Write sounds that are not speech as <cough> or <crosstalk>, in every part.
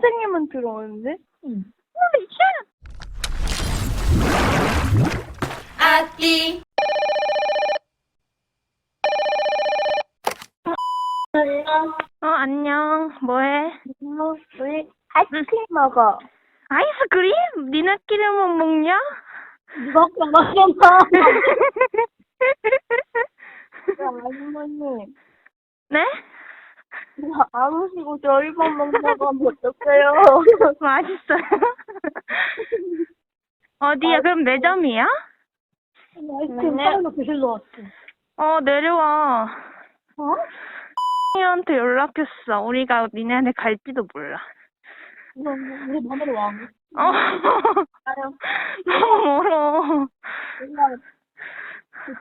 선생님은 들어오는데? 응. 아띠 어, 안녕. 뭐해? 어, 우리 아이스크림 먹어. 아이스크림? 니네끼리만 먹냐? 누가 아까 말했잖아. 아주머니, 네? 안 오시고 저희만 먹다가 어떡해요? <laughs> 맛있어요. <laughs> 어디야? 그럼 매점이야? 아이스크림 네. 사려놓고 교실로 왔어. 어, 내려와. 어? 이한테 연락했어. 우리가 니네한테 갈지도 몰라. 그럼 우리 반으로 와. 어. <laughs> 너무 멀어.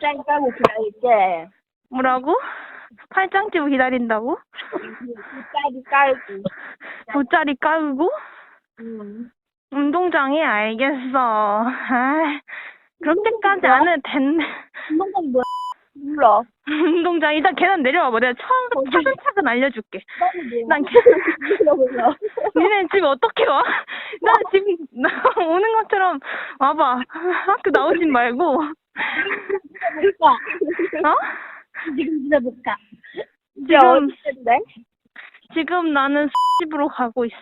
짱 까고 기다릴게. 뭐라고? 팔짱 끼고 기다린다고? 짱이 깔고. <laughs> 돗자리 깔고? 응. 운동장에 알겠어. 아, 그렇게까지 안 해도 된대. 운동장이 뭐야? 몰라. 운동장 일단 계단 내려와봐. 내가 처음 차근차근 알려줄게. 난 계- <laughs> 몰라, 몰라. 니네 집 어떻게 와? 나 지금 나 <laughs> 오는 것처럼 와봐. 학교 나오진 말고. 못 가. 어? 지금 진짜 못 가. 이제 지금 어디인데? 지금 나는 집으로 가고 있어.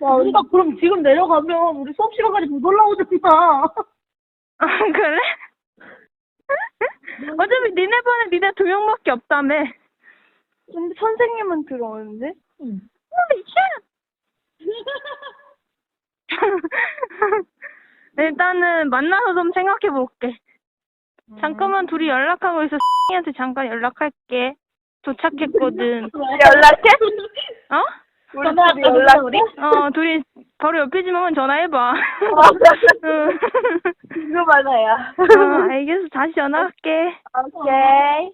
와, 우리가 그럼 지금 내려가면 우리 수업 시간까지 못 올라오잖아. 아, 그래? 어차피 니네 반에 니네 두 명밖에 없다며. 근데 선생님은 들어오는데? 응. <laughs> 일단은 만나서 좀 생각해 볼게. 음. 잠깐만 둘이 연락하고 있어. 한테 잠깐 연락할게. 도착했거든. <laughs> 연락해? 어? 우리 둘이 연락해? 우리? 어, 둘이 바로 옆이지만 전화해봐. <laughs> 응. <laughs> 지금 하나야. 어, 알겠어. 다시 전화할게. 오케이.